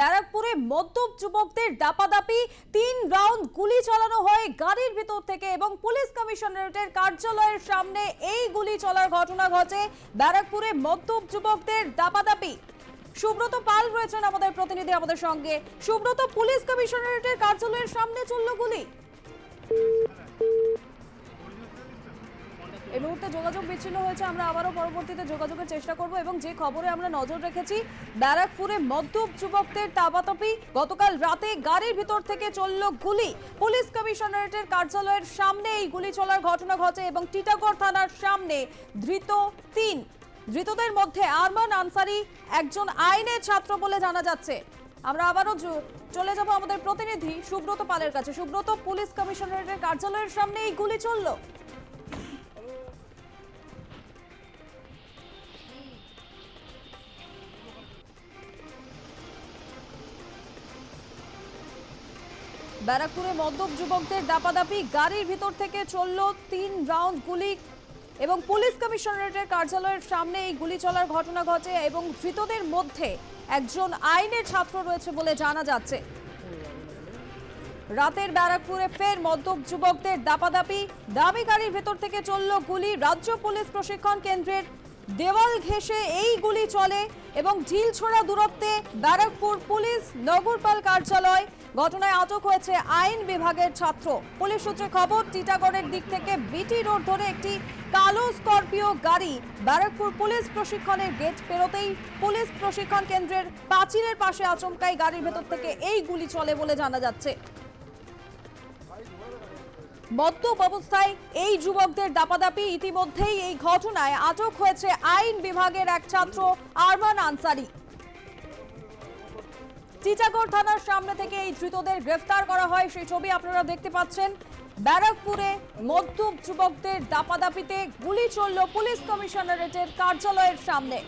ব্যারাকপুরে মদ্যপ যুবকদের দাপাদাপি, তিন রাউন্ড গুলি চালানো হয় গাড়ির ভিতর থেকে এবং পুলিশ কমিশনারেটের কার্যালয়ের সামনে এই গুলি চলার ঘটনা ঘটে ব্যারাকপুরে মদ্যপ যুবকদের দাপাদাপি। সুব্রত পাল রয়েছেন আমাদের প্রতিনিধি আমাদের সঙ্গে। সুব্রত, পুলিশ কমিশনারেটের কার্যালয়ের সামনে চলল গুলি। এই মুহূর্তে যোগাযোগ বিচ্ছিন্ন হয়েছে। আমরা আবারও পরবর্তীতে যোগাযোগের চেষ্টা করব এবং যে খবরে আমরা নজর রেখেছি, ব্যারাকপুরে মদ্যপ যুবকদের তাবাতপি গতকাল রাতে গাড়ির ভিতর থেকে চলল গুলি। পুলিশ কমিশনারেটের কার্যালয়ের সামনে এই গুলি চলার ঘটনা ঘটে এবং টিটাগড় থানার সামনে ধৃত তিন। ধৃতদের মধ্যে আরমান আনসারি একজন আইনের ছাত্র বলে জানা যাচ্ছে। আমরা আবারও চলে যাব আমাদের প্রতিনিধি সুব্রত পালের কাছে। সুব্রত, পুলিশ কমিশনারেটের কার্যালয়ের সামনে এই গুলি চলল। ব্যারাকপুরে মদ্যপ যুবকদের দাপাদাপি, গাড়ির ভিতর থেকে চলল তিন রাউন্ড গুলি এবং পুলিশ কমিশনারেটের কার্যালয়ের সামনে এই গুলি চলার ঘটনা ঘটে এবং ধৃতদের মধ্যে একজন আইনের ছাত্র রয়েছে বলে জানা যাচ্ছে। রাতের ব্যারাকপুরে ফের মদ্যপ যুবকদের দাপাদাপি দাবি গাড়ির ভেতর থেকে চলল গুলি। রাজ্য পুলিশ প্রশিক্ষণ কেন্দ্রের দেওয়াল ঘেঁষে এই গুলি চলে এবং ঢিল ছোড়া দূরত্বে ব্যারাকপুর পুলিশ নগরপাল কার্যালয় ঘটনায় আটক হয়েছে আইন বিভাগের ছাত্র। পুলিশ সূত্রে খবর, টিটাগড়ের দিক থেকে বিটি রোড ধরে একটি কালো স্করপিও গাড়ি ব্যারাকপুর পুলিশ প্রশিক্ষণের গেট পেরোতেই পুলিশ প্রশিক্ষণ কেন্দ্রের পাঁচিলের পাশে আচমকাই গাড়ির ভেতর থেকে এই গুলি চলে বলে জানা যাচ্ছে। মদ্যপ অবস্থায় এই যুবকদের দাপাদাপি ইতিমধ্যেই এই ঘটনায় আটক হয়েছে আইন বিভাগের এক ছাত্র, আরমান আনসারি। চিটাগড় থানার সামনে থেকে এই ধৃতদের গ্রেফতার করা হয়। সেই ছবি আপনারা দেখতে পাচ্ছেন। ব্যারাকপুরে মদ্যপ যুবকদের দাপাদাপিতে গুলি চলল পুলিশ কমিশনারেটের কার্যালয়ের সামনে।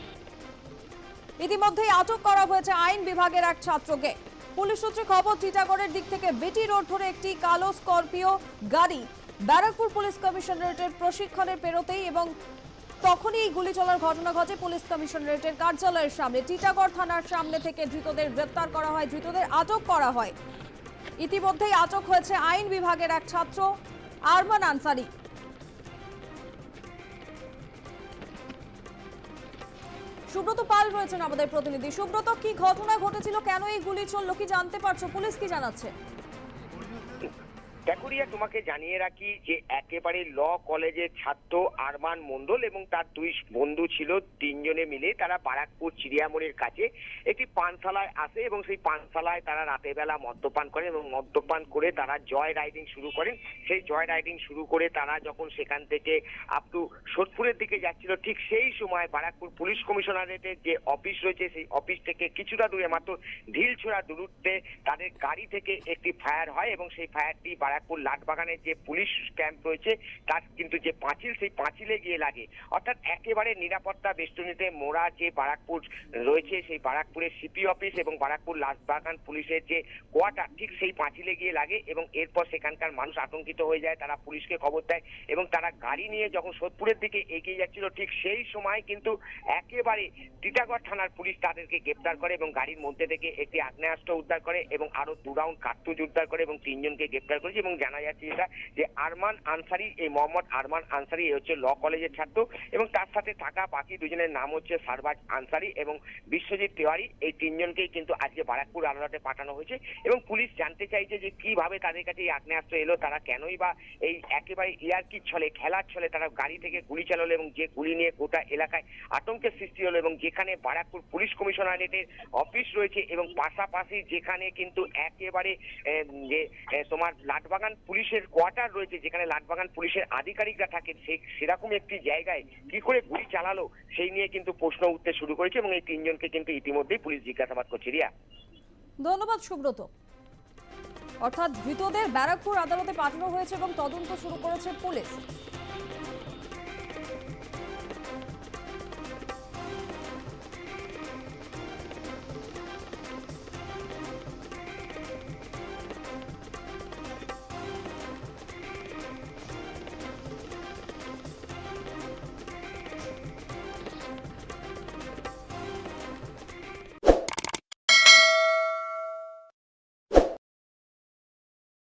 ইতিমধ্যেই আটক করা হয়েছে আইন বিভাগের এক ছাত্রকে। পুলিশ সূত্রে খবর টিটাগড়ের দিক থেকে বিটি রোড ধরে একটি কালো স্করপিও গাড়ি ব্যারাকপুর পুলিশ কমিশনারেটের প্রশিক্ষণে পেরোতেই এবং তখনই এই গুলি চলার ঘটনা ঘটে পুলিশ কমিশনারেটের কার্যালয়ের সামনে। টিটাগড় থানার সামনে থেকে ধৃতদের গ্রেপ্তার করা হয়, ধৃতদের আটক করা হয়। ইতিমধ্যেই আটক হয়েছে আইন বিভাগের এক ছাত্র, আরমান আনসারি। সুব্রত পাল রয়েছেন আমাদের প্রতিনিধি। সুব্রত, কি ঘটনা ঘটেছিল? কেন এই গুলি চলল? কি জানতে পারছ? পুলিশ কি জানাচ্ছে? চাকুরিয়া তোমাকে জানিয়ে রাখি যে একেবারে ল কলেজের ছাত্র আরমান মন্ডল এবং তার দুই বন্ধু ছিল তিনজনে মিলে তারা বারাকপুর চিড়িয়ামোড়ের কাছে একটি পানশালায় আসে এবং সেই পানশালায় তারা রাতের বেলা মদ্যপান করে এবং মদ্যপান করে তারা জয় রাইডিং শুরু করেন। সেই জয় রাইডিং শুরু করে তারা যখন সেখান থেকে আপ টু সোদপুরের দিকে যাচ্ছিল, ঠিক সেই সময় বারাকপুর পুলিশ কমিশনারেটের যে অফিস রয়েছে, সেই অফিস থেকে কিছুটা দূরে, মাত্র ঢিল ঢিলছোড়া দূরত্বে তাদের গাড়ি থেকে একটি ফায়ার হয় এবং সেই ফায়ারটি বারাকপুর লাটবাগানের যে পুলিশ ক্যাম্প রয়েছে, তার কিন্তু যে পাঁচিল, সেই পাঁচিলে গিয়ে লাগে। অর্থাৎ একেবারে নিরাপত্তা বেষ্টনীতে মোড়া যে বারাকপুর রয়েছে, সেই বারাকপুরের সিপি অফিস এবং বারাকপুর লাটবাগান পুলিশের যে কোয়ার্টার, ঠিক সেই পাঁচিলে গিয়ে লাগে এবং এরপর সেখানকার মানুষ আতঙ্কিত হয়ে যায়, তারা পুলিশকে খবর দেয় এবং তারা গাড়ি নিয়ে যখন সোদপুরের দিকে এগিয়ে যাচ্ছিল, ঠিক সেই সময় কিন্তু একেবারে টিটাগড় থানার পুলিশ তাদেরকে গ্রেপ্তার করে এবং গাড়ির মধ্যে থেকে একটি আগ্নেয়াস্ত্র উদ্ধার করে এবং আরও দু রাউন্ড কার্তুজ উদ্ধার করে এবং তিনজনকে গ্রেপ্তার করেছে এবং জানা যাচ্ছে যেটা যে আরমান আনসারি, এই মোহাম্মদ আরমান আনসারি, এ হচ্ছে ল কলেজের ছাত্র এবং তার সাথে থাকা বাকি দুজনের নাম হচ্ছে সারবাজ আনসারি এবং বিশ্বজিৎ তেওয়ারি। এই তিনজনকেই কিন্তু আজকে বারাকপুর আদালতে পাঠানো হয়েছে এবং পুলিশ জানতে চাইছে যে কীভাবে তাদের কাছে এই আগ্নেয়াস্ত্র এলো, তারা কেনই বা এই একেবারে ইয়ার্কির ছলে, খেলার ছলে তারা গাড়ি থেকে গুলি চালালো এবং যে গুলি নিয়ে গোটা এলাকায় আতঙ্কের সৃষ্টি হলো এবং যেখানে বারাকপুর পুলিশ কমিশনারেটের অফিস রয়েছে এবং পাশাপাশি যেখানে কিন্তু একেবারে যে তোমার লাটবাগান পুলিশের কোয়ার্টার রয়েছে, যেখানে লাটবাগান পুলিশের আধিকারিকরা থাকেন, সে সেরকম একটি জায়গায় কি করে গুলি চালালো, সেই নিয়ে কিন্তু প্রশ্ন উঠতে শুরু করেছে এবং এই তিনজনকে কিন্তু ইতিমধ্যেই পুলিশ জিজ্ঞাসাবাদ করছে। রিয়া। ধন্যবাদ, সুব্রত। অর্থাৎ ধৃতদের ব্যারাকপুর আদালতে পাঠানো হয়েছে এবং তদন্ত শুরু করেছে পুলিশ।